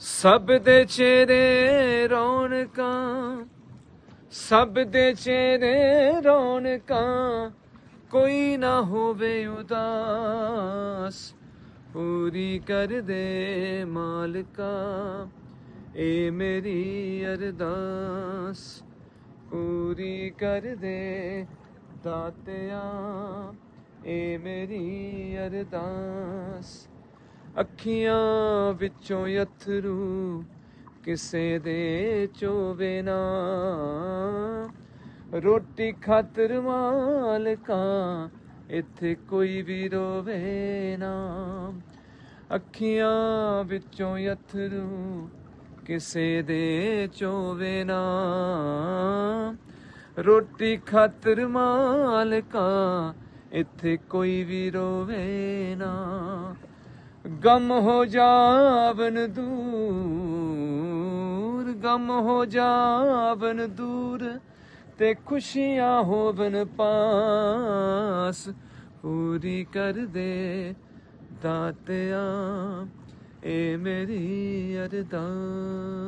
ਸਭ ਦੇ ਚਿਹਰੇ ਰੌਣਕਾਂ, ਸਭ ਦੇ ਚਿਹਰੇ ਰੌਣਕਾਂ, ਕੋਈ ਨਾ ਹੋਵੇ ਉਦਾਸ, ਪੂਰੀ ਕਰ ਦੇ ਮਾਲਕਾ, ਏ ਮੇਰੀ ਅਰਦਾਸ, ਪੂਰੀ ਕਰ ਦੇ ਦਾਤਿਆ, ਏ ਮੇਰੀ ਅਰਦਾਸ। ਅੱਖੀਆਂ ਵਿੱਚੋਂ ਅਥਰੂ ਕਿਸੇ ਦੇ ਚੋਵੇ ਨਾ। ਰੋਟੀ ਖਾਤਰ ਮਾਲਕਾਂ ਇੱਥੇ ਕੋਈ ਵੀ ਰੋਵੇ ਨਾ। ਅੱਖੀਆਂ ਵਿੱਚੋਂ ਅਥਰੂ ਕਿਸੇ ਦੇ ਚੋਵੇ ਨਾ। ਰੋਟੀ ਖਾਤਰ ਮਾਲਕਾਂ ਇੱਥੇ ਕੋਈ ਵੀ ਰੋਵੇ ਨਾ। ਗਮ ਹੋ ਜਾਵਨ ਦੂਰ, ਗਮ ਹੋ ਜਾਵਨ ਦੂਰ ਤੇ ਖੁਸ਼ੀਆਂ ਹੋਵਨ ਪਾਸ। ਪੂਰੀ ਕਰ ਦੇ ਦਾਤਿਆ, ਏ ਮੇਰੀ ਅਰਦਾਸ।